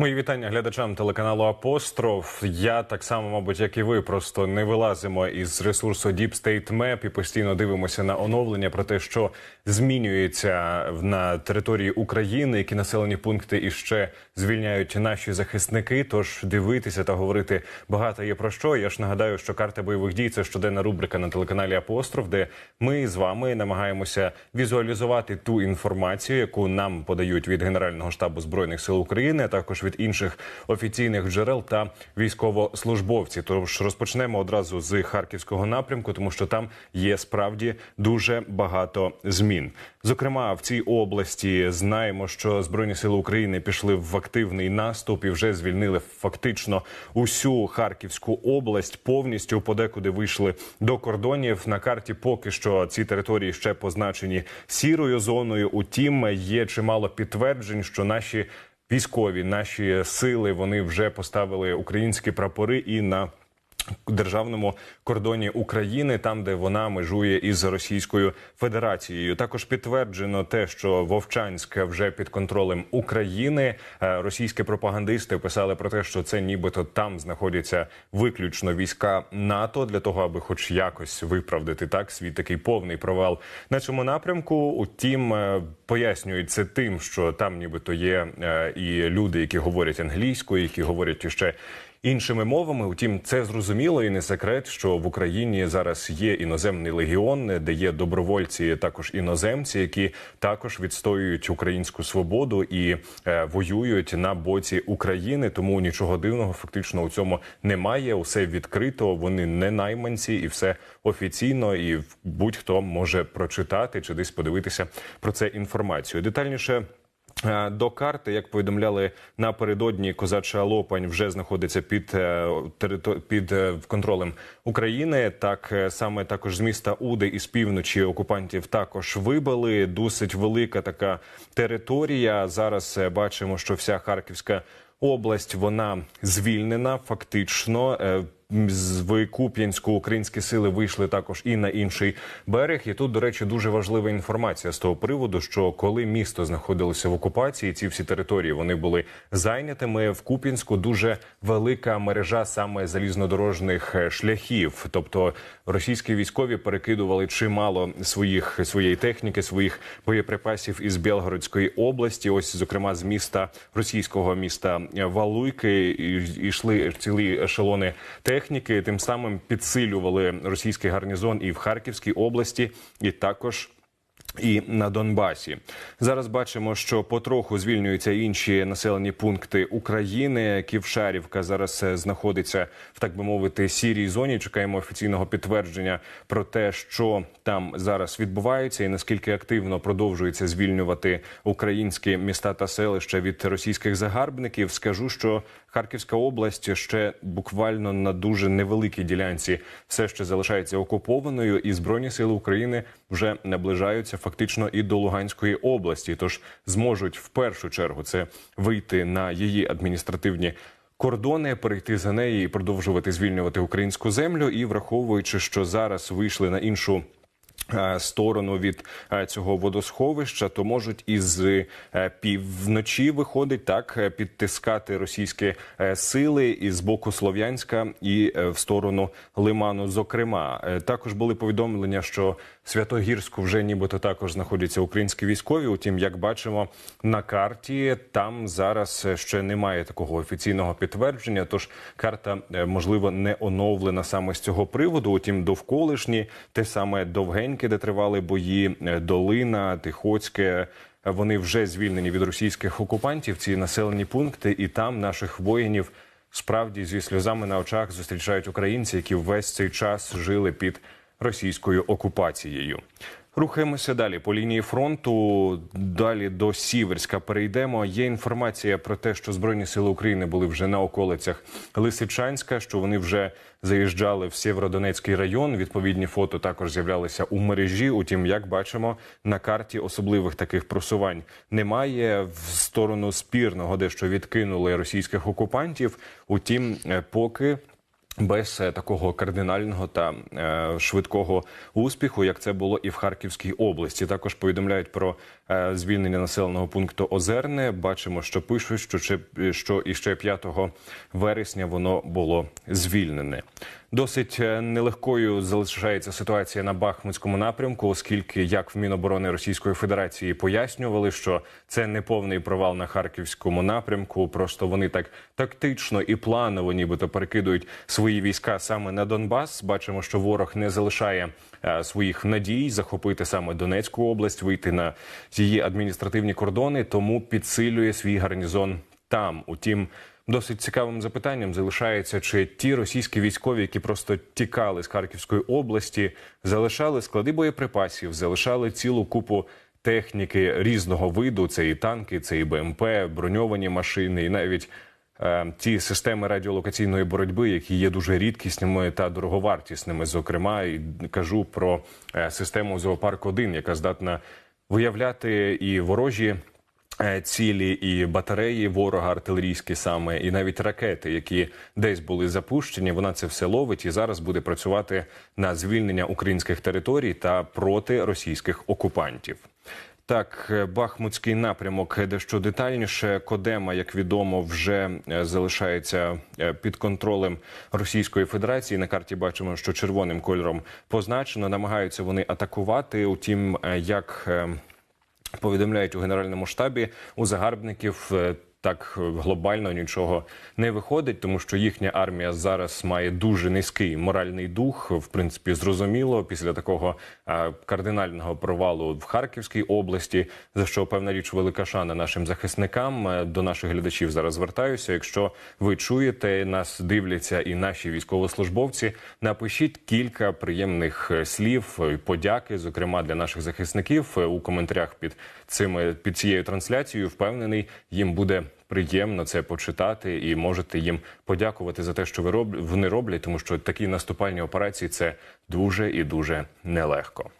Мої вітання глядачам телеканалу Апостроф. Я так само, мабуть, як і ви, просто не вилазимо із ресурсу Deep State Map і постійно дивимося на оновлення про те, що змінюється на території України, які населені пункти іще звільняють наші захисники. Тож дивитися та говорити багато є про що. Я ж нагадаю, що карта бойових дій це щоденна рубрика на телеканалі Апостроф, де ми з вами намагаємося візуалізувати ту інформацію, яку нам подають від Генерального штабу збройних сил України, а також від інших офіційних джерел та військовослужбовців. Тож розпочнемо одразу з харківського напрямку, тому що там є справді дуже багато змін. Зокрема, в цій області знаємо, що збройні сили України пішли в активний наступ і вже звільнили фактично усю Харківську область. Повністю подекуди вийшли до кордонів. На карті поки що ці території ще позначені сірою зоною. Утім, є чимало підтверджень, що наші військові, наші сили вони вже поставили українські прапори і на Державному кордоні України, там де вона межує із Російською Федерацією, також підтверджено те, що Вовчанськ вже під контролем України. Е, Російські пропагандисти писали про те, що це нібито там знаходяться виключно війська НАТО для того, аби, хоч якось виправдати так свій такий повний провал на цьому напрямку. Утім, е, пояснюють це тим, що там нібито є е, і люди, які говорять англійською, які говорять іще іншими мовами. Утім, це зрозуміло і не секрет, що в Україні зараз є іноземний легіон, де є добровольці, також іноземці, які також відстоюють українську свободу і е, воюють на боці України. Тому нічого дивного фактично у цьому немає. Усе відкрито. Вони не найманці, і все офіційно. І будь-хто може прочитати чи десь подивитися про це інформацію. Детальніше. Е, До карти, як повідомляли напередодні, козача Лопань вже знаходиться під е, під е, контролем України. Так саме також з міста Уди із півночі окупантів також вибили. Досить велика така територія. Зараз бачимо, що вся Харківська область вона звільнена фактично. Е, з в Куп'янську українські сили вийшли також і на інший берег. І тут, до речі, дуже важлива інформація з того приводу, що коли місто знаходилося в окупації, ці всі території вони були зайнятими в Куп'янську. Дуже велика мережа саме залізнодорожних е, шляхів. Тобто російські військові перекидували чимало своїх своєї техніки, своїх боєприпасів із Білгородської області. Ось, зокрема, з міста російського міста Валуйки і- йшли цілі ешелони техніки. Тим самим підсилювали російський гарнізон і в Харківській області, і також. І на Донбасі зараз бачимо, що потроху звільнюються інші населені пункти України. Ківшарівка зараз е, знаходиться в так би мовити сірій зоні. Чекаємо офіційного підтвердження про те, що там зараз відбувається, і наскільки активно продовжується звільнювати українські міста та селища від російських загарбників. Скажу, що Харківська область ще буквально на дуже невеликій ділянці все ще залишається окупованою, і збройні сили України вже наближаються фактично і до Луганської області. Тож зможуть в першу чергу це вийти на її адміністративні. Кордони перейти за неї і продовжувати звільнювати українську землю, і враховуючи, що зараз вийшли на іншу е, сторону від е, цього водосховища, то можуть із е, півночі виходить так підтискати російські сили і з боку Слов'янська і в сторону Лиману. Зокрема, також були повідомлення, що Святогірську вже нібито також знаходяться українські військові. Утім, як бачимо на карті, там зараз ще немає такого офіційного підтвердження. Тож карта е, можливо не оновлена саме з цього приводу. Утім, довколишні те саме довгеньке, де тривали бої, е, долина, Тихоцьке. Вони вже звільнені від російських окупантів. Ці населені пункти, і там наших воїнів справді зі сльозами на очах зустрічають українці, які весь цей час жили під російською окупацією. Рухаємося далі по лінії фронту. Далі до Сіверська перейдемо. Є інформація про те, що збройні сили України були вже на околицях Лисичанська, що вони вже заїжджали в Сєвєродонецький район. Відповідні фото також з'являлися у мережі. Утім, як бачимо, на карті особливих таких просувань немає. В сторону спірного дещо відкинули російських окупантів. Утім, е, поки без е, такого кардинального та е, швидкого успіху, як це було і в Харківській області. Також повідомляють про е, звільнення населеного пункту Озерне. Бачимо, що пишуть, що, ще, що іще 5 вересня воно було звільнене. Досить е, нелегкою залишається ситуація на Бахмутському напрямку, оскільки як в Міноборони Російської Федерації пояснювали, що це не повний провал на харківському напрямку. Просто вони так тактично і планово, нібито перекидують свої війська саме на Донбас. Бачимо, що ворог не залишає е, своїх надій захопити саме Донецьку область, вийти на її адміністративні кордони, тому підсилює свій гарнізон там. Утім. Досить цікавим запитанням залишається, чи ті російські військові, які просто тікали з Харківської області, залишали склади боєприпасів, залишали цілу купу техніки різного виду. Це і танки, це і БМП, броньовані машини, і навіть е, ті системи радіолокаційної боротьби, які є дуже рідкісними та дороговартісними. Зокрема, і кажу про е, систему зоопарк 1 яка здатна виявляти і ворожі цілі, і батареї ворога артилерійські саме, і навіть ракети, які десь були запущені. Вона це все ловить і зараз буде працювати на звільнення українських територій та проти російських окупантів. Так, е, Бахмутський напрямок дещо детальніше. Кодема, як відомо, вже е, залишається е, під контролем Російської Федерації. На карті бачимо, що червоним кольором позначено. Намагаються вони атакувати. Утім, е, як е, повідомляють у генеральному штабі, у загарбників. Так глобально нічого не виходить, тому що їхня армія зараз має дуже низький моральний дух. В принципі, зрозуміло після такого е, кардинального провалу в Харківській області, за що певна річ велика шана нашим захисникам. Е, До наших глядачів зараз звертаюся. Якщо ви чуєте, нас дивляться і наші військовослужбовці, напишіть кілька приємних е, слів, подяки, зокрема для наших захисників у коментарях під цими під цією трансляцією. Впевнений, їм буде приємно це почитати, і можете їм подякувати за те, що ви роб... вони роблять, тому що такі наступальні операції це дуже і дуже нелегко.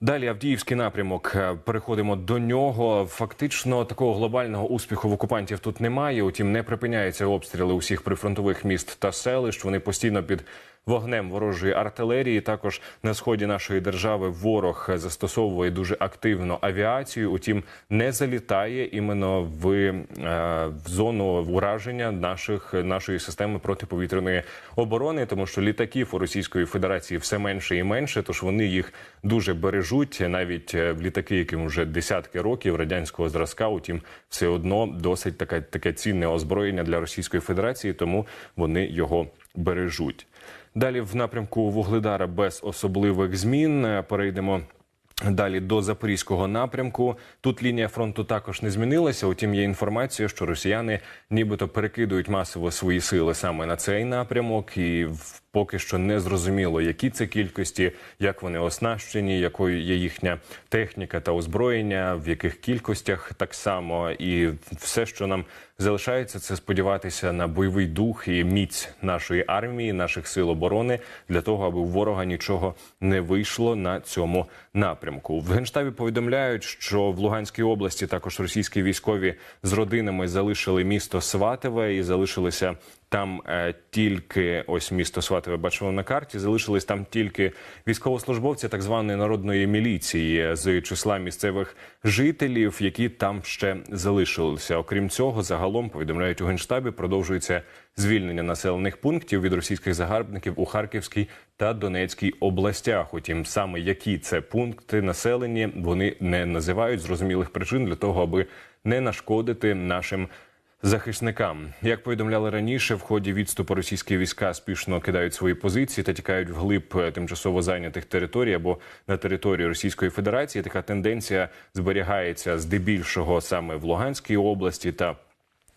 Далі Авдіївський напрямок. Е, Переходимо до нього. Фактично такого глобального успіху в окупантів тут немає. Утім, не припиняються обстріли усіх прифронтових міст та селищ. Вони постійно під вогнем ворожої артилерії. Також на сході нашої держави ворог застосовує дуже активно авіацію. Утім, не залітає іменно в, е, в зону ураження наших нашої системи протиповітряної оборони, тому що літаків у Російської Федерації все менше і менше, тож вони їх дуже бережуть. Навіть е, в літаки, яким вже десятки років радянського зразка. Утім, все одно досить таке, таке цінне озброєння для Російської Федерації, тому вони його бережуть. Далі в напрямку Вугледара без особливих змін перейдемо. Далі до запорізького напрямку тут лінія фронту також не змінилася. Утім, є інформація, що росіяни нібито перекидують масово свої сили саме на цей напрямок, і поки що не зрозуміло, які це кількості, як вони оснащені, якою є їхня техніка та озброєння, в яких кількостях так само, і все, що нам залишається, це сподіватися на бойовий дух і міць нашої армії, наших сил оборони для того, аби у ворога нічого не вийшло на цьому напрямку. В генштабі повідомляють, що в Луганській області також російські військові з родинами залишили місто Сватове і залишилися там е, тільки ось місто Сватове бачимо на карті. Залишились там тільки військовослужбовці так званої народної міліції з числа місцевих жителів, які там ще залишилися. Окрім цього, загалом повідомляють у генштабі, продовжується звільнення населених пунктів від російських загарбників у Харківській та Донецькій областях. Утім, саме які це пункти населені вони не називають зрозумілих причин для того, аби не нашкодити нашим. Захисникам, як повідомляли раніше, в ході відступу російські війська спішно кидають свої позиції та тікають вглиб е, тимчасово зайнятих територій або на території Російської Федерації. Така тенденція зберігається здебільшого саме в Луганській області та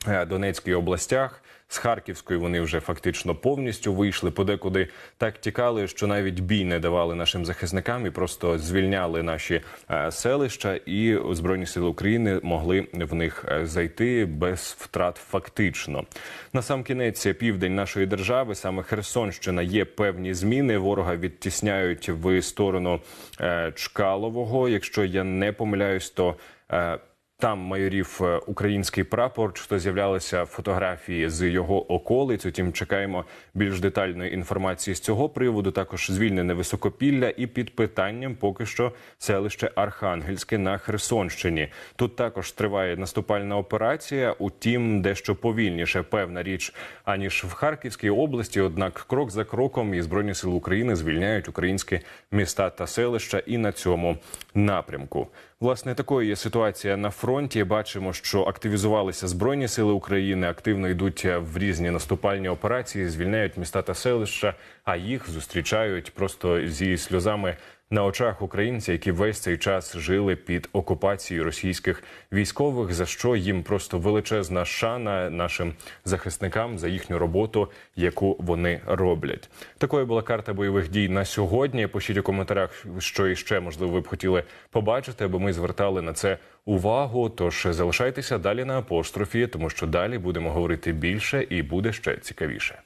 Донецькій областях. З Харківської вони вже фактично повністю вийшли. Подекуди так тікали, що навіть бій не давали нашим захисникам і просто звільняли наші е, селища, і збройні сили України могли в них е, зайти без втрат. Фактично, на сам кінець південь нашої держави, саме Херсонщина, є певні зміни. Ворога відтісняють в сторону е, Чкалового. Якщо я не помиляюсь, то е, Там майорів е, український прапор, то з'являлися фотографії з його околиць. Утім, чекаємо більш детальної інформації з цього приводу. Також звільнене високопілля і під питанням поки що селище Архангельське на Херсонщині. Тут також триває наступальна операція. Утім, дещо повільніше певна річ аніж в Харківській області. Однак, крок за кроком і збройні сили України звільняють українські міста та селища і на цьому напрямку. Власне, такою є ситуація на фронті. Бачимо, що активізувалися збройні сили України, активно йдуть в різні наступальні операції, звільняють міста та селища, а їх зустрічають просто зі сльозами на очах українці, які весь цей час жили під окупацією російських військових. За що їм просто величезна шана нашим захисникам за їхню роботу, яку вони роблять. Такою була карта бойових дій на сьогодні. Пишіть у коментарях, що іще можливо ви б хотіли побачити, аби ми звертали на це увагу. Тож залишайтеся далі на апострофі, тому що далі будемо говорити більше і буде ще цікавіше.